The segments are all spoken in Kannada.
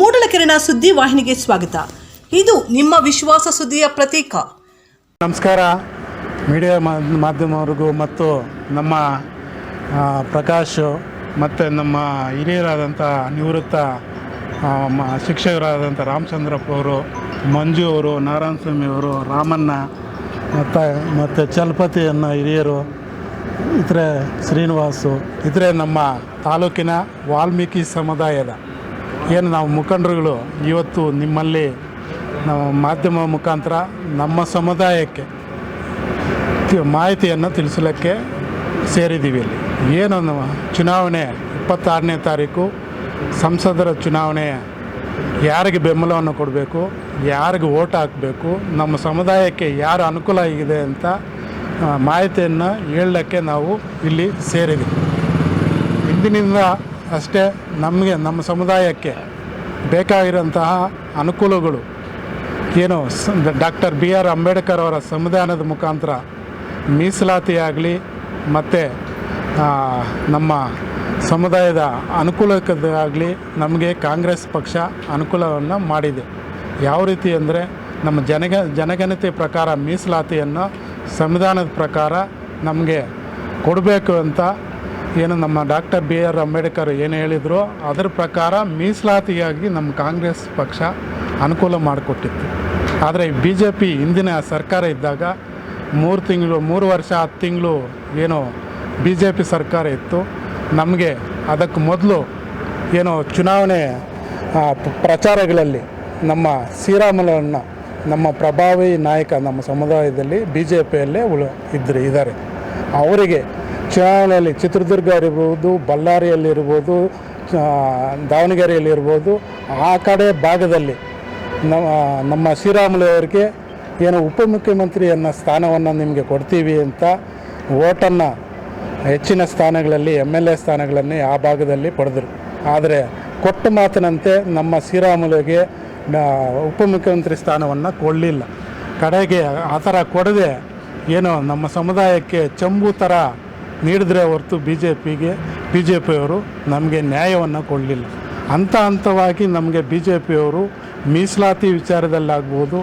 ಮೂಡಲಕೆರೆನ ಸುದ್ದಿ ವಾಹಿನಿಗೆ ಸ್ವಾಗತ. ಇದು ನಿಮ್ಮ ವಿಶ್ವಾಸ ಸುದ್ದಿಯ ಪ್ರತೀಕ. ನಮಸ್ಕಾರ. ಮೀಡಿಯಾ ಮಾಧ್ಯಮವ್ರಿಗೂ ಮತ್ತು ನಮ್ಮ ಪ್ರಕಾಶ್ ಮತ್ತು ನಮ್ಮ ಹಿರಿಯರಾದಂಥ ನಿವೃತ್ತ ಶಿಕ್ಷಕರಾದಂಥ ರಾಮಚಂದ್ರಪ್ಪ ಅವರು, ಮಂಜು ಅವರು, ನಾರಾಯಣ ಸ್ವಾಮಿ ಅವರು, ರಾಮಣ್ಣ ಮತ್ತು ಮತ್ತು ಚಲಪತಿ ಅನ್ನೋ ಹಿರಿಯರು, ಇತರೆ ಶ್ರೀನಿವಾಸು, ಇತರೆ ನಮ್ಮ ತಾಲೂಕಿನ ವಾಲ್ಮೀಕಿ ಸಮುದಾಯದ ಏನು ನಾವು ಮುಖಂಡರುಗಳು ಇವತ್ತು ನಿಮ್ಮಲ್ಲಿ ನಾವು ಮಾಧ್ಯಮ ಮುಖಾಂತರ ನಮ್ಮ ಸಮುದಾಯಕ್ಕೆ ಮಾಹಿತಿಯನ್ನು ತಿಳಿಸಲಿಕ್ಕೆ ಸೇರಿದ್ದೀವಿ ಇಲ್ಲಿ. ಏನು ಚುನಾವಣೆ ಇಪ್ಪತ್ತಾರನೇ ತಾರೀಕು, ಸಂಸದರ ಚುನಾವಣೆ ಯಾರಿಗೆ ಬೆಂಬಲವನ್ನು ಕೊಡಬೇಕು, ಯಾರಿಗೆ ಓಟ್ ಹಾಕಬೇಕು, ನಮ್ಮ ಸಮುದಾಯಕ್ಕೆ ಯಾರು ಅನುಕೂಲ ಆಗಿದೆ ಅಂತ ಮಾಹಿತಿಯನ್ನು ಹೇಳಲಿಕ್ಕೆ ನಾವು ಇಲ್ಲಿ ಸೇರಿದ್ದೀವಿ. ಇಂದಿನಿಂದ ಅಷ್ಟೇ ನಮಗೆ, ನಮ್ಮ ಸಮುದಾಯಕ್ಕೆ ಬೇಕಾಗಿರೋಂತಹ ಅನುಕೂಲಗಳು ಏನು? ಡಾಕ್ಟರ್ ಬಿ ಆರ್ ಅಂಬೇಡ್ಕರ್ ಅವರ ಸಂವಿಧಾನದ ಮುಖಾಂತರ ಮೀಸಲಾತಿಯಾಗಲಿ ಮತ್ತು ನಮ್ಮ ಸಮುದಾಯದ ಅನುಕೂಲಕ್ಕಾಗಲಿ ನಮಗೆ ಕಾಂಗ್ರೆಸ್ ಪಕ್ಷ ಅನುಕೂಲವನ್ನು ಮಾಡಿದೆ. ಯಾವ ರೀತಿ ಅಂದರೆ ನಮ್ಮ ಜನಗ, ಜನಗಣತಿ ಪ್ರಕಾರ ಮೀಸಲಾತಿಯನ್ನು ಸಂವಿಧಾನದ ಪ್ರಕಾರ ನಮಗೆ ಕೊಡಬೇಕು ಅಂತ ಏನು ನಮ್ಮ ಡಾಕ್ಟರ್ ಬಿ ಆರ್ ಅಂಬೇಡ್ಕರ್ ಏನು ಹೇಳಿದ್ರು, ಅದರ ಪ್ರಕಾರ ಮೀಸಲಾತಿಯಾಗಿ ನಮ್ಮ ಕಾಂಗ್ರೆಸ್ ಪಕ್ಷ ಅನುಕೂಲ ಮಾಡಿಕೊಟ್ಟಿತ್ತು. ಆದರೆ ಬಿ ಜೆ ಪಿ ಹಿಂದಿನ ಸರ್ಕಾರ ಇದ್ದಾಗ ಮೂರು ತಿಂಗಳು, ಮೂರು ವರ್ಷ, ಹತ್ತು ತಿಂಗಳು ಏನು ಬಿ ಜೆ ಪಿ ಸರ್ಕಾರ ಇತ್ತು. ನಮಗೆ ಅದಕ್ಕೆ ಮೊದಲು ಏನು ಚುನಾವಣೆ ಪ್ರಚಾರಗಳಲ್ಲಿ ನಮ್ಮ ಶ್ರೀರಾಮುಲನ್ನು ನಮ್ಮ ಪ್ರಭಾವಿ ನಾಯಕ ನಮ್ಮ ಸಮುದಾಯದಲ್ಲಿ ಬಿ ಜೆ ಪಿಯಲ್ಲೇ ಉಳು ಇದ್ದರು ಇದ್ದಾರೆ ಅವರಿಗೆ ಚುನಾವಣೆಯಲ್ಲಿ ಚಿತ್ರದುರ್ಗ ಇರ್ಬೋದು, ಬಳ್ಳಾರಿಯಲ್ಲಿರ್ಬೋದು ದಾವಣಗೆರೆಯಲ್ಲಿರ್ಬೋದು, ಆ ಕಡೆ ಭಾಗದಲ್ಲಿ ನಮ್ಮ ನಮ್ಮ ಶ್ರೀರಾಮುಲು ಅವರಿಗೆ ಏನು ಉಪಮುಖ್ಯಮಂತ್ರಿ ಅನ್ನೋ ಸ್ಥಾನವನ್ನು ನಿಮಗೆ ಕೊಡ್ತೀವಿ ಅಂತ ಓಟನ್ನು ಹೆಚ್ಚಿನ ಸ್ಥಾನಗಳಲ್ಲಿ, ಎಂ ಎಲ್ ಎ ಸ್ಥಾನಗಳನ್ನು ಆ ಭಾಗದಲ್ಲಿ ಪಡೆದರು. ಆದರೆ ಕೊಟ್ಟ ಮಾತಿನಂತೆ ನಮ್ಮ ಶ್ರೀರಾಮುಲುಗೆ ಉಪಮುಖ್ಯಮಂತ್ರಿ ಸ್ಥಾನವನ್ನು ಕೊಡಲಿಲ್ಲ. ಕಡೆಗೆ ಆ ಥರ ಕೊಡದೆ ಏನು ನಮ್ಮ ಸಮುದಾಯಕ್ಕೆ ಚಂಬು ಥರ ನೀಡಿದ್ರೆ ಹೊರತು ಬಿ ಜೆ ಪಿಗೆ ಬಿ ಜೆ ಪಿಯವರು ನಮಗೆ ನ್ಯಾಯವನ್ನು ಕೊಡಲಿಲ್ಲ. ಹಂತ ಹಂತವಾಗಿ ನಮಗೆ ಬಿ ಜೆ ಪಿಯವರು ಮೀಸಲಾತಿ ವಿಚಾರದಲ್ಲಾಗ್ಬೋದು,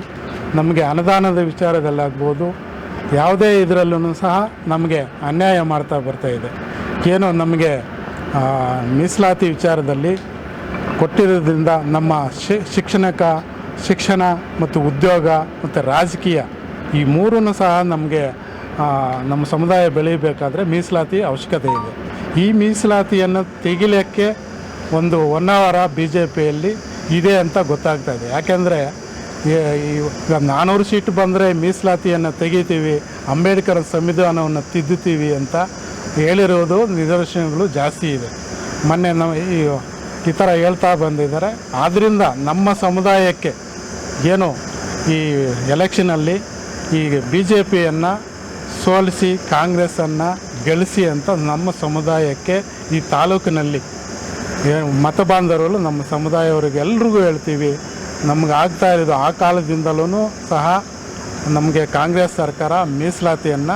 ನಮಗೆ ಅನುದಾನದ ವಿಚಾರದಲ್ಲಾಗ್ಬೋದು, ಯಾವುದೇ ಇದರಲ್ಲೂ ಸಹ ನಮಗೆ ಅನ್ಯಾಯ ಮಾಡ್ತಾ ಬರ್ತಾ ಇದೆ. ಏನೋ ನಮಗೆ ಮೀಸಲಾತಿ ವಿಚಾರದಲ್ಲಿ ಕೊಟ್ಟಿರೋದ್ರಿಂದ ನಮ್ಮ ಶಿಕ್ಷಣಕ, ಶಿಕ್ಷಣ ಮತ್ತು ಉದ್ಯೋಗ ಮತ್ತು ರಾಜಕೀಯ ಈ ಮೂರನ್ನು ಸಹ ನಮಗೆ ನಮ್ಮ ಸಮುದಾಯ ಬೆಳೀಬೇಕಾದ್ರೆ ಮೀಸಲಾತಿ ಅವಶ್ಯಕತೆ ಇದೆ. ಈ ಮೀಸಲಾತಿಯನ್ನು ತೆಗಿಲಿಕ್ಕೆ ಒಂದು ಒನ್ ಅವರ ಬಿ ಜೆ ಪಿಯಲ್ಲಿ ಇದೆ ಅಂತ ಗೊತ್ತಾಗ್ತಾ ಇದೆ. ಯಾಕೆಂದರೆ ಈಗ ನಾನ್ನೂರು ಸೀಟ್ ಬಂದರೆ ಮೀಸಲಾತಿಯನ್ನು ತೆಗಿತೀವಿ, ಅಂಬೇಡ್ಕರ್ ಸಂವಿಧಾನವನ್ನು ತಿದ್ದುತ್ತೀವಿ ಅಂತ ಹೇಳಿರೋದು ನಿದರ್ಶನಗಳು ಜಾಸ್ತಿ ಇದೆ. ಮೊನ್ನೆ ನಾವು ಈ ಈ ಥರ ಹೇಳ್ತಾ ಬಂದಿದ್ದಾರೆ. ಆದ್ದರಿಂದ ನಮ್ಮ ಸಮುದಾಯಕ್ಕೆ ಏನು ಈ ಎಲೆಕ್ಷನಲ್ಲಿ ಈ ಬಿ ಜೆ ಪಿಯನ್ನು ಸೋಲಿಸಿ ಕಾಂಗ್ರೆಸ್ಸನ್ನು ಗೆಲ್ಲಿಸಿ ಅಂತ ನಮ್ಮ ಸಮುದಾಯಕ್ಕೆ ಈ ತಾಲೂಕಿನಲ್ಲಿ ಮತ ಬಾಂಧವರು ನಮ್ಮ ಸಮುದಾಯವರಿಗೆ ಎಲ್ರಿಗೂ ಹೇಳ್ತೀವಿ. ನಮ್ಗೆ ಆಗ್ತಾ ಇರೋದು ಆ ಕಾಲದಿಂದಲೂ ಸಹ ನಮಗೆ ಕಾಂಗ್ರೆಸ್ ಸರ್ಕಾರ ಮೀಸಲಾತಿಯನ್ನು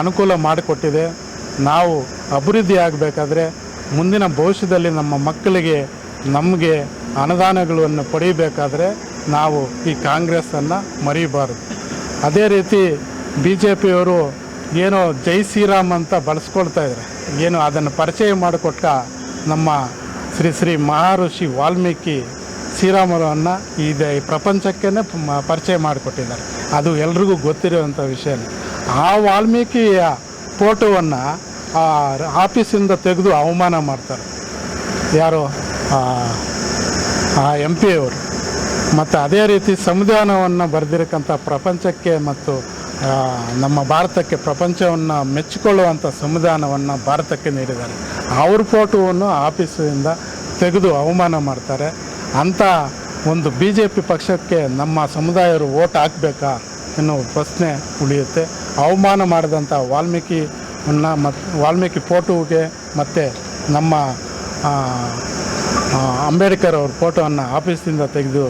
ಅನುಕೂಲ ಮಾಡಿಕೊಟ್ಟಿದೆ. ನಾವು ಅಭಿವೃದ್ಧಿ ಆಗಬೇಕಾದ್ರೆ ಮುಂದಿನ ಭವಿಷ್ಯದಲ್ಲಿ ನಮ್ಮ ಮಕ್ಕಳಿಗೆ ನಮಗೆ ಅನುದಾನಗಳನ್ನು ಪಡೆಯಬೇಕಾದ್ರೆ ನಾವು ಈ ಕಾಂಗ್ರೆಸ್ಸನ್ನು ಮರೀಬಾರದು. ಅದೇ ರೀತಿ ಬಿ ಜೆ ಪಿಯವರು ಏನೋ ಜೈ ಶ್ರೀರಾಮ್ ಅಂತ ಬಳಸ್ಕೊಳ್ತಾ ಇದ್ದಾರೆ. ಏನು ಅದನ್ನು ಪರಿಚಯ ಮಾಡಿಕೊಟ್ಟ ನಮ್ಮ ಶ್ರೀ ಶ್ರೀ ಮಹಾಋಷಿ ವಾಲ್ಮೀಕಿ ಶ್ರೀರಾಮರನ್ನು ಇದೆ ಈ ಪ್ರಪಂಚಕ್ಕೇ ಪರಿಚಯ ಮಾಡಿಕೊಟ್ಟಿದ್ದಾರೆ. ಅದು ಎಲ್ರಿಗೂ ಗೊತ್ತಿರುವಂಥ ವಿಷಯ ಆ ವಾಲ್ಮೀಕಿಯ ಫೋಟೋವನ್ನು ಆಫೀಸಿಂದ ತೆಗೆದು ಅವಮಾನ ಮಾಡ್ತಾರೆ. ಯಾರು ಆ ಎಂ ಪಿ ಅವರು ಮತ್ತು ಅದೇ ರೀತಿ ಸಂವಿಧಾನವನ್ನು ಬರೆದಿರಕ್ಕಂಥ ಪ್ರಪಂಚಕ್ಕೆ ಮತ್ತು ನಮ್ಮ ಭಾರತಕ್ಕೆ ಪ್ರಪಂಚವನ್ನು ಮೆಚ್ಚಿಕೊಳ್ಳುವಂಥ ಸಂವಿಧಾನವನ್ನು ಭಾರತಕ್ಕೆ ನೀಡಿದ್ದಾರೆ. ಅವ್ರ ಫೋಟೋವನ್ನು ಆಫೀಸಿಂದ ತೆಗೆದು ಅವಮಾನ ಮಾಡ್ತಾರೆ. ಅಂಥ ಒಂದು ಬಿ ಜೆ ಪಿ ಪಕ್ಷಕ್ಕೆ ನಮ್ಮ ಸಮುದಾಯರು ಓಟ್ ಹಾಕಬೇಕಾ ಎನ್ನುವ ಪ್ರಶ್ನೆ ಉಳಿಯುತ್ತೆ. ಅವಮಾನ ಮಾಡಿದಂಥ ವಾಲ್ಮೀಕಿಯನ್ನು ಮತ್ತು ವಾಲ್ಮೀಕಿ ಫೋಟೋಗೆ ಮತ್ತು ನಮ್ಮ ಅಂಬೇಡ್ಕರ್ ಅವ್ರ ಫೋಟೋವನ್ನು ಆಫೀಸಿಂದ ತೆಗೆದು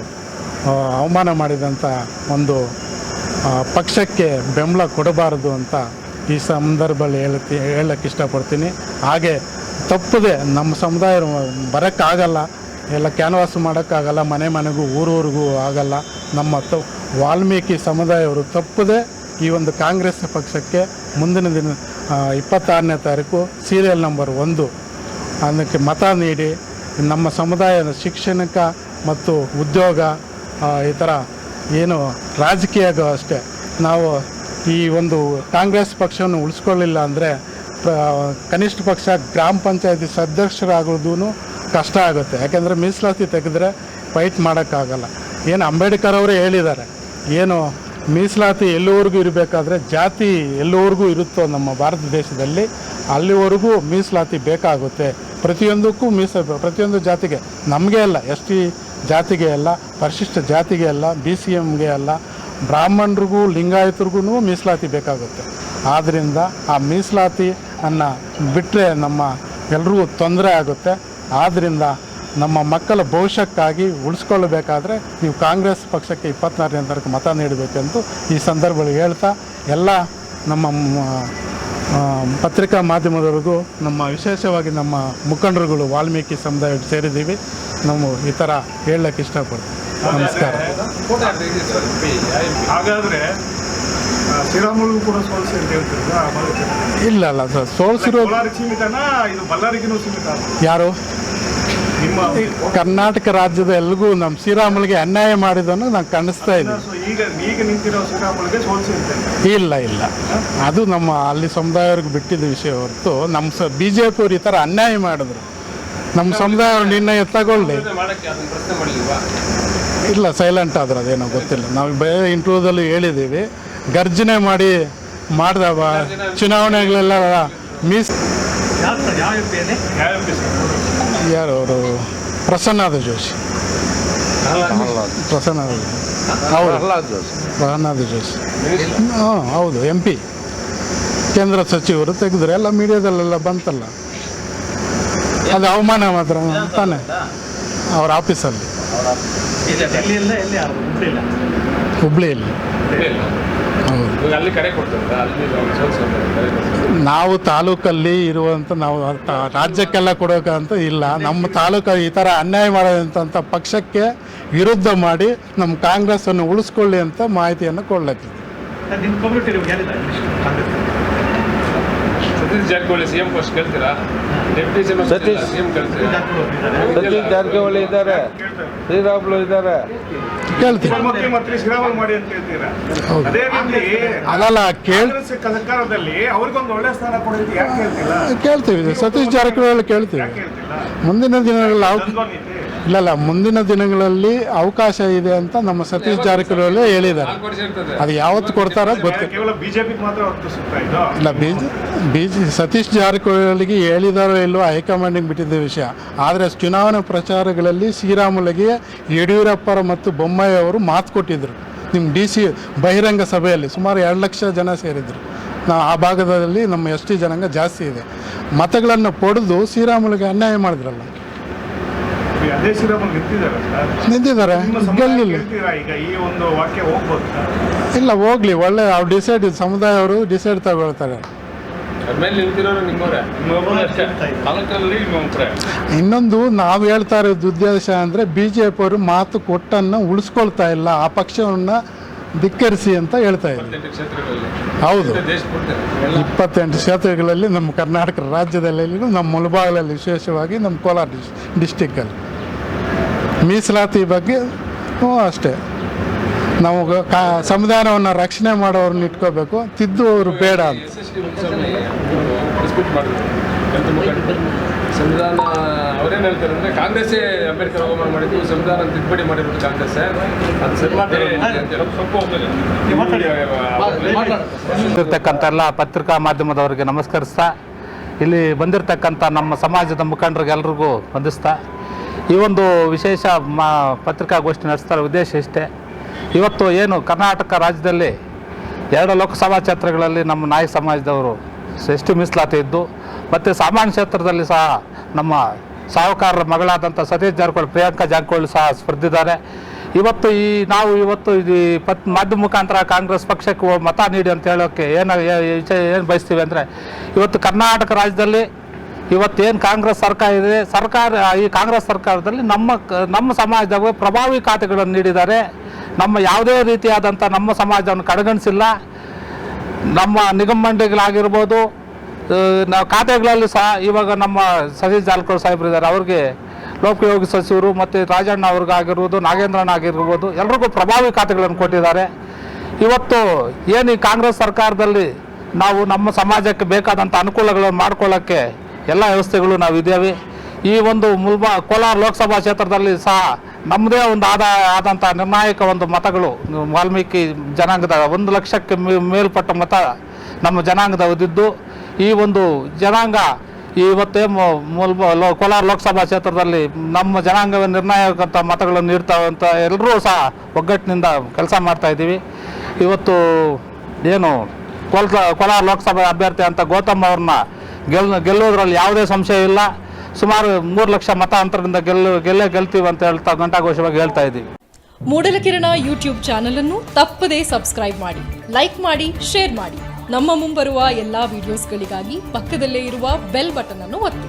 ಅವಮಾನ ಮಾಡಿದಂಥ ಒಂದು ಪಕ್ಷಕ್ಕೆ ಬೆಂಬಲ ಕೊಡಬಾರದು ಅಂತ ಈ ಸಂದರ್ಭದಲ್ಲಿ ಹೇಳಕ್ಕೆ ಹೇಳಕ್ಕೆ ಇಷ್ಟಪಡ್ತೀನಿ. ಹಾಗೆ ತಪ್ಪದೆ ನಮ್ಮ ಸಮುದಾಯ ಬರೋಕ್ಕಾಗಲ್ಲ, ಎಲ್ಲ ಕ್ಯಾನ್ವಾಸ್ ಮಾಡೋಕ್ಕಾಗಲ್ಲ, ಮನೆ ಮನೆಗೂ ಊರೂರಿಗೂ ಆಗಲ್ಲ. ನಮ್ಮ ತ, ವಾಲ್ಮೀಕಿ ಸಮುದಾಯವರು ತಪ್ಪದೆ ಈ ಒಂದು ಕಾಂಗ್ರೆಸ್ ಪಕ್ಷಕ್ಕೆ ಮುಂದಿನ ದಿನ ಇಪ್ಪತ್ತಾರನೇ ತಾರೀಕು ಸೀರಿಯಲ್ ನಂಬರ್ ಒಂದು ಅದಕ್ಕೆ ಮತ ನೀಡಿ, ನಮ್ಮ ಸಮುದಾಯದ ಶಿಕ್ಷಣಕ್ಕೆ ಮತ್ತು ಉದ್ಯೋಗ ಈ ಥರ ಏನು ರಾಜಕೀಯ ಅಷ್ಟೇ. ನಾವು ಈ ಒಂದು ಕಾಂಗ್ರೆಸ್ ಪಕ್ಷವನ್ನು ಉಳಿಸ್ಕೊಳ್ಳಿಲ್ಲ ಅಂದರೆ ಕನಿಷ್ಠ ಪಕ್ಷ ಗ್ರಾಮ ಪಂಚಾಯತಿ ಸದಸ್ಯರಾಗೋದೂ ಕಷ್ಟ ಆಗುತ್ತೆ. ಯಾಕೆಂದರೆ ಮೀಸಲಾತಿ ತೆಗೆದ್ರೆ ಫೈಟ್ ಮಾಡೋಕ್ಕಾಗಲ್ಲ. ಏನು ಅಂಬೇಡ್ಕರ್ ಅವರೇ ಹೇಳಿದ್ದಾರೆ, ಏನು ಮೀಸಲಾತಿ ಎಲ್ಲಿವರೆಗೂ ಇರಬೇಕಾದ್ರೆ ಜಾತಿ ಎಲ್ಲಿವರೆಗೂ ಇರುತ್ತೋ ನಮ್ಮ ಭಾರತ ದೇಶದಲ್ಲಿ, ಅಲ್ಲಿವರೆಗೂ ಮೀಸಲಾತಿ ಬೇಕಾಗುತ್ತೆ. ಪ್ರತಿಯೊಂದಕ್ಕೂ ಮೀಸ ಪ್ರತಿಯೊಂದು ಜಾತಿಗೆ, ನಮಗೆ ಅಲ್ಲ ಎಸ್ ಟಿ ಜಾತಿಗೆ ಅಲ್ಲ, ಪರಿಶಿಷ್ಟ ಜಾತಿಗೆ ಅಲ್ಲ, ಬಿ ಸಿ ಎಮ್ಗೆ ಅಲ್ಲ, ಬ್ರಾಹ್ಮಣರಿಗೂ, ಲಿಂಗಾಯತರಿಗೂ ಮೀಸಲಾತಿ ಬೇಕಾಗುತ್ತೆ. ಆದ್ದರಿಂದ ಆ ಮೀಸಲಾತಿ ಅನ್ನು ಬಿಟ್ಟರೆ ನಮ್ಮ ಎಲ್ರಿಗೂ ತೊಂದರೆ ಆಗುತ್ತೆ. ಆದ್ದರಿಂದ ನಮ್ಮ ಮಕ್ಕಳ ಭವಿಷ್ಯಕ್ಕಾಗಿ ಉಳಿಸ್ಕೊಳ್ಳಬೇಕಾದ್ರೆ ನೀವು ಕಾಂಗ್ರೆಸ್ ಪಕ್ಷಕ್ಕೆ ಇಪ್ಪತ್ನಾರನೇ ತಾರೀಕು ಮತ ನೀಡಬೇಕೆಂದು ಈ ಸಂದರ್ಭದಲ್ಲಿ ಹೇಳ್ತಾ, ಎಲ್ಲ ನಮ್ಮ ಪತ್ರಿಕಾ ಮಾಧ್ಯಮದವರೆಗೂ ನಮ್ಮ ವಿಶೇಷವಾಗಿ ನಮ್ಮ ಮುಖಂಡರುಗಳು ವಾಲ್ಮೀಕಿ ಸಮುದಾಯ ಸೇರಿದ್ದೀವಿ. ನಾವು ಈ ಥರ ಹೇಳಕ್ಕೆ ಇಷ್ಟಪಡ್ತೀವಿ ನಮಸ್ಕಾರ. ಹಾಗಾದ್ರೆ ಕೂಡ. ಇಲ್ಲ ಅಲ್ಲ ಸರ್ ಸೋಲ್ಸಿರೋ ಯಾರು? ಕರ್ನಾಟಕ ರಾಜ್ಯದ ಎಲ್ಲಿಗೂ ನಮ್ಮ ಶ್ರೀರಾಮುಲಿಗೆ ಅನ್ಯಾಯ ಮಾಡಿದನ್ನು ನಾನು ಕಾಣಿಸ್ತಾ ಇದ್ದೀನಿ. ಈಗ ಈಗ ನಿಂತಿರೋ ಶ್ರೀರಾಮುಲಿಗೆ ಸೋಲಿಸಿ ಅಂತ ಇಲ್ಲ ಇಲ್ಲ. ಅದು ನಮ್ಮ ಅಲ್ಲಿ ಸಮುದಾಯವ್ರಿಗೆ ಬಿಟ್ಟಿದ್ದ ವಿಷಯ ಹೊರತು ನಮ್ಮ ಸ ಬಿ ಜೆ ಪಿಯವ್ರು ಈ ಥರ ಅನ್ಯಾಯ ಮಾಡಿದ್ರು. ನಮ್ಮ ಸಮುದಾಯ ನಿರ್ಣಯ ತಗೊಳ್ಳಿ. ಇಲ್ಲ ಸೈಲೆಂಟ್ ಆದ್ರೆ ಅದೇನೋ ಗೊತ್ತಿಲ್ಲ. ನಾವು ಬೇರೆ ಇಂಟರ್ವ್ಯೂದಲ್ಲಿ ಹೇಳಿದ್ದೀವಿ. ಗರ್ಜನೆ ಮಾಡಿ ಮಾಡ್ದವ. ಚುನಾವಣೆಗಳೆಲ್ಲ ಮೀಸ್ ಯಾರು ಅವರು ಪ್ರಸನ್ನಾದ ಜೋಶಿ. ಪ್ರಸನ್ನಾದ ಹೌದು ಪ್ರಹ್ಲಾದ್ ಜೋಶಿ. ಹಾಂ, ಹೌದು, ಎಂ ಪಿ. ಕೇಂದ್ರ ಸಚಿವರು ತೆಗೆದ್ರೆ. ಎಲ್ಲ ಮೀಡಿಯಾದಲ್ಲೆಲ್ಲ ಬಂತಲ್ಲ. ಅದು ಅವಮಾನ ಮಾತ್ರ ತಾನೆ, ಅವ್ರ ಆಫೀಸಲ್ಲಿ. ಹುಬ್ಳಿಯಲ್ಲಿ. ಹೌದು. ನಾವು ತಾಲೂಕಲ್ಲಿ ಇರುವಂಥ ನಾವು ತ- ರಾಜ್ಯಕ್ಕೆಲ್ಲ ಕೊಡೋಕಂತ ಇಲ್ಲ. ನಮ್ಮ ತಾಲೂಕಲ್ಲಿ ಈ ಥರ ಅನ್ಯಾಯ ಮಾಡೋದಂಥ ಪಕ್ಷಕ್ಕೆ ವಿರುದ್ಧ ಮಾಡಿ ನಮ್ಮ ಕಾಂಗ್ರೆಸ್ಸನ್ನು ಉಳಿಸ್ಕೊಳ್ಳಿ ಅಂತ ಮಾಹಿತಿಯನ್ನು ಕೊಡ್ಲಕ್ಕೆ. ನಿಮ್ಮ ಕಮ್ಯುನಿಟಿ ನಿಮ್ಗೆ ಏನಿದೆ? ಕಾಂಗ್ರೆಸ್ ಸತೀಶ್ ಜಾರಕಿಹೊಳಿ ಸಿಎಂ ಪೋಸ್ಟ್ ಕೇಳ್ತೀರಾ? Deputy CM Satish. ಸಿಎಂ ಕೇಳ್ತೀರಾ? ಸತೀಶ್ ಜಾರಕಿಹೊಳಿ ಇದ್ದಾರೆ. ಶ್ರೀರಾಮುಲು ಇದ್ದಾರೆ. ಕೇಳ್ತೀವಿ ಮುಖ್ಯಮಂತ್ರಿ ಶ್ರೀರಾಮುಲು ಮಾಡಿ ಅಂತ ಹೇಳ್ತೀರಾ? ಅದೇ ರೀತಿ ಅಲ್ಲಲ್ಲ ಕೇಳ್ ಸರ್ಕಾರದಲ್ಲಿ ಅವ್ರಿಗೊಂದು ಒಳ್ಳೆ ಸ್ಥಾನ ಕೊಡೋದಕ್ಕೆ ಯಾಕೆ ಹೇಳ್ತಿಲ್ಲ? ಕೇಳ್ತೀವಿ. ಸತೀಶ್ ಜಾರಕಿಹೊಳಿ ಕೇಳ್ತೀವಿ. ಮುಂದಿನ ದಿನಗಳಲ್ಲಿ ಇಲ್ಲ ಇಲ್ಲಲ್ಲ ಮುಂದಿನ ದಿನಗಳಲ್ಲಿ ಅವಕಾಶ ಇದೆ ಅಂತ ನಮ್ಮ ಸತೀಶ್ ಜಾರಕಿಹೊಳಿ ಹೇಳಿದ್ದಾರೆ. ಅದು ಯಾವತ್ತು ಕೊಡ್ತಾರೋ ಗೊತ್ತಿಲ್ಲ. ಕೇವಲ ಬಿಜೆಪಿ ಮಾತ್ರ ಹೊತ್ತು ಸುತ್ತ ಇಲ್ಲ B J B J Satish ಜಾರಕಿಹೊಳಿಗೆ ಹೇಳಿದಾರೋ ಇಲ್ಲೋ ಹೈಕಮಾಂಡಿಗೆ ಬಿಟ್ಟಿದ್ದ ವಿಷಯ. ಆದರೆ ಚುನಾವಣಾ ಪ್ರಚಾರಗಳಲ್ಲಿ ಶ್ರೀರಾಮುಲುಗೆ ಯಡಿಯೂರಪ್ಪರ ಮತ್ತು ಬೊಮ್ಮಾಯಿ ಅವರು ಮಾತು ಕೊಟ್ಟಿದ್ದರು ನಿಮ್ಮ ಡಿ ಸಿ ಬಹಿರಂಗ ಸಭೆಯಲ್ಲಿ ಸುಮಾರು ಎರಡು ಲಕ್ಷ ಜನ ಸೇರಿದ್ರು. ನಾವು ಆ ಭಾಗದಲ್ಲಿ ನಮ್ಮ ಎಸ್ ಟಿ ಜನಾಂಗ ಜಾಸ್ತಿ ಇದೆ. ಮತಗಳನ್ನು ಪಡೆದು ಶ್ರೀರಾಮುಲಿಗೆ ಅನ್ಯಾಯ ಮಾಡಿದ್ರಲ್ಲ. ಅದೇ ಶ್ರೀರಾಮುಲು ನಿಂತಿದ್ದಾರೆ ಸರ್. ನಿಂತಿದ್ದಾರೆ? ನಿಮ್ಮ ಸಮುದಾಯ ಗೆಲ್ಲಿಲ್ಲ. ಕೇಳ್ತೀರಾ ಈಗ ಈ ಒಂದು ವಾಕ್ಯ ಹೋಗ್ಬೋದು ಸರ್? ಇಲ್ಲ ಹೋಗ್ಲಿ. ಒಳ್ಳೆ ಅವ್ರು ಡಿಸೈಡ್ ಸಮುದಾಯ ಅವರು ಡಿಸೈಡ್ ತಗೊಳ್ತಾರೆ. ಅದ್ಮೇಲೆ ನಿಂತಿರೋರು ನಿಮ್ಮವ್ರೆ. ನಿಮ್ಮೊಬ್ಬರು ಅಷ್ಟೇ. ತಾಲೂಕಲ್ಲಿ ನಿಮ್ಮೊಬ್ಬರೇ ಇನ್ನೊಂದು ನಾವು ಹೇಳ್ತಾ ಇರೋದು ಉದ್ದೇಶ ಅಂದರೆ ಬಿ ಜೆ ಪಿಯವರು ಮಾತು ಕೊಟ್ಟನ್ನು ಉಳಿಸ್ಕೊಳ್ತಾ ಇಲ್ಲ. ಆ ಪಕ್ಷವನ್ನು ಧಿಕ್ಕರಿಸಿ ಅಂತ ಹೇಳ್ತಾ ಕ್ಷೇತ್ರಗಳಲ್ಲಿ. ಹೌದು. ದೇಶ ಕೊಡ್ತಾರೆ ಎಲ್ಲ. ಇಪ್ಪತ್ತೆಂಟು ಕ್ಷೇತ್ರಗಳಲ್ಲಿ ನಮ್ಮ ಕರ್ನಾಟಕ ರಾಜ್ಯದಲ್ಲಿ ನಮ್ಮ ಮುಳಬಾಗಲಲ್ಲಿ ವಿಶೇಷವಾಗಿ ನಮ್ಮ ಕೋಲಾರ ಡಿಸ್ ಡಿಸ್ಟಿಕ್ಕಲ್ಲಿ ಮೀಸಲಾತಿ ಬಗ್ಗೆ ಹ್ಞೂ ಅಷ್ಟೇ. ನಾವು ಕಾ ಸಂವಿಧಾನವನ್ನು ರಕ್ಷಣೆ ಮಾಡೋರನ್ನ ಇಟ್ಕೋಬೇಕು. ತಿದ್ದು ಅವರು ಬೇಡ ಅಂತ. ಸಂವಿಧಾನ ಅವರೇನು ಹೇಳ್ತಾರೆ ಅಂದರೆ ಕಾಂಗ್ರೆಸ್ಸೇ ಅಂಬೇಡ್ಕರ್ ಅವಮಾನ ಮಾಡಿದ್ದು ಸಂವಿಧಾನ ತಿದ್ದುಪಡಿ ಮಾಡಿರೋದು ಕಾಂಗ್ರೆಸ್ ಅದು ಎಲ್ಲ ಪತ್ರಿಕಾ ಮಾಧ್ಯಮದವರಿಗೆ ನಮಸ್ಕರಿಸ್ತಾ ಇಲ್ಲಿ ಬಂದಿರತಕ್ಕಂಥ ನಮ್ಮ ಸಮಾಜದ ಮುಖಂಡರಿಗೆಲ್ರಿಗೂ ವಂದಿಸ್ತಾ ಈ ಒಂದು ವಿಶೇಷ ಮಾ ಪತ್ರಿಕಾಗೋಷ್ಠಿ ನಡೆಸ್ತಾರೆ ಉದ್ದೇಶ ಇಷ್ಟೇ. ಇವತ್ತು ಏನು ಕರ್ನಾಟಕ ರಾಜ್ಯದಲ್ಲಿ ಎರಡು ಲೋಕಸಭಾ ಕ್ಷೇತ್ರಗಳಲ್ಲಿ ನಮ್ಮ ನಾಯಕ ಸಮಾಜದವರು ಎಷ್ಟು ಮೀಸಲಾತಿ ಇದ್ದು, ಮತ್ತು ಸಾಮಾನ್ಯ ಕ್ಷೇತ್ರದಲ್ಲಿ ಸಹ ನಮ್ಮ ಸಾಹುಕಾರರ ಮಗಳಾದಂಥ ಸತೀಶ್ ಜಾರಕಿಹೊಳಿ, ಪ್ರಿಯಾಂಕಾ ಜಾರಕಿಹೊಳಿ ಸಹ ಸ್ಪರ್ಧಿದ್ದಾರೆ. ಇವತ್ತು ಈ ನಾವು ಇವತ್ತು ಈ ಪತ್ ಮಾಧ್ಯಮ ಮುಖಾಂತರ ಕಾಂಗ್ರೆಸ್ ಪಕ್ಷಕ್ಕೆ ಮತ ನೀಡಿ ಅಂತ ಹೇಳೋಕ್ಕೆ ಏನು ಏನು ಬಯಸ್ತೀವಿ ಅಂದರೆ, ಇವತ್ತು ಕರ್ನಾಟಕ ರಾಜ್ಯದಲ್ಲಿ ಇವತ್ತೇನು ಕಾಂಗ್ರೆಸ್ ಸರ್ಕಾರ ಇದೆ, ಸರ್ಕಾರ, ಈ ಕಾಂಗ್ರೆಸ್ ಸರ್ಕಾರದಲ್ಲಿ ನಮ್ಮ ನಮ್ಮ ಸಮಾಜದಾಗ ಪ್ರಭಾವಿ ಖಾತೆಗಳನ್ನು ನೀಡಿದ್ದಾರೆ. ನಮ್ಮ ಯಾವುದೇ ರೀತಿಯಾದಂಥ ನಮ್ಮ ಸಮಾಜವನ್ನು ಕಡೆಗಣಿಸಿಲ್ಲ. ನಮ್ಮ ನಿಗಮ ಮಂಡಳಿಗಳಾಗಿರ್ಬೋದು ನಾವು ಖಾತೆಗಳಲ್ಲಿ ಸಹ ಇವಾಗ ನಮ್ಮ ಸತೀಶ್ ಜಾರಕಿಹೊಳಿ ಸಾಹೇಬ್ರು ಇದ್ದಾರೆ. ಅವ್ರಿಗೆ ಲೋಕೋಪಯೋಗಿ ಸಚಿವರು ಮತ್ತು ರಾಜಣ್ಣ ಅವ್ರಿಗಾಗಿರ್ಬೋದು, ನಾಗೇಂದ್ರಣ್ಣ ಆಗಿರ್ಬೋದು, ಎಲ್ರಿಗೂ ಪ್ರಭಾವಿ ಖಾತೆಗಳನ್ನು ಕೊಟ್ಟಿದ್ದಾರೆ. ಇವತ್ತು ಏನು ಈ ಕಾಂಗ್ರೆಸ್ ಸರ್ಕಾರದಲ್ಲಿ ನಾವು ನಮ್ಮ ಸಮಾಜಕ್ಕೆ ಬೇಕಾದಂಥ ಅನುಕೂಲಗಳನ್ನು ಮಾಡ್ಕೊಳ್ಳೋಕ್ಕೆ ಎಲ್ಲ ವ್ಯವಸ್ಥೆಗಳು ನಾವು ಇದ್ದೇವೆ. ಈ ಒಂದು ಮುಲ್ಬಾ ಕೋಲಾರ ಲೋಕಸಭಾ ಕ್ಷೇತ್ರದಲ್ಲಿ ಸಹ ನಮ್ಮದೇ ಒಂದು ಆದ ಆದಂಥ ನಿರ್ಣಾಯಕ ಒಂದು ಮತಗಳು, ವಾಲ್ಮೀಕಿ ಜನಾಂಗದ ಒಂದು ಲಕ್ಷಕ್ಕೆ ಮೇಲ್ಪಟ್ಟ ಮತ ನಮ್ಮ ಜನಾಂಗದ ಒದಿದ್ದು ಈ ಒಂದು ಜನಾಂಗ ಇವತ್ತೇ ಮುಲ್ಬಾ ಲೋ- ಕೋಲಾರ ಲೋಕಸಭಾ ಕ್ಷೇತ್ರದಲ್ಲಿ ನಮ್ಮ ಜನಾಂಗ ನಿರ್ಣಾಯಕ ಅಂತ ಮತಗಳನ್ನು ನೀಡ್ತಾವೆ ಅಂತ ಎಲ್ಲರೂ ಸಹ ಒಗ್ಗಟ್ಟಿನಿಂದ ಕೆಲಸ ಮಾಡ್ತಾ ಇದ್ದೀವಿ. ಇವತ್ತು ಏನು ಕೋಲ್ಸ ಕೋಲಾರ ಲೋಕಸಭಾ ಅಭ್ಯರ್ಥಿ ಅಂತ ಗೌತಮ್ ಅವ್ರನ್ನ ಗೆಲ್ ಗೆಲ್ಲೋದ್ರಲ್ಲಿ ಯಾವುದೇ ಸಂಶಯ ಇಲ್ಲ. ಸುಮಾರು ಮೂರು ಲಕ್ಷ ಮತ ಅಂತರದಿಂದ ಗೆಲ್ಲು ಗೆಲ್ಲೇ ಗೆಲ್ತೀವಿ ಅಂತ ಹೇಳ್ತಾ ಘಂಟಾಘೋಷವಾಗಿ ಹೇಳ್ತಾ ಇದ್ದೀವಿ. ಮೂಡಲಕಿರಣ ಯೂಟ್ಯೂಬ್ ಚಾನಲ್ ಅನ್ನು ತಪ್ಪದೇ ಸಬ್ಸ್ಕ್ರೈಬ್ ಮಾಡಿ ಲೈಕ್ ಮಾಡಿ ಶೇರ್ ಮಾಡಿ. ನಮ್ಮ ಮುಂಬರುವ ಎಲ್ಲಾ ವಿಡಿಯೋಸ್ಗಳಿಗಾಗಿ ಪಕ್ಕದಲ್ಲೇ ಇರುವ ಬೆಲ್ ಬಟನ್ ಅನ್ನು ಒತ್ತಿ.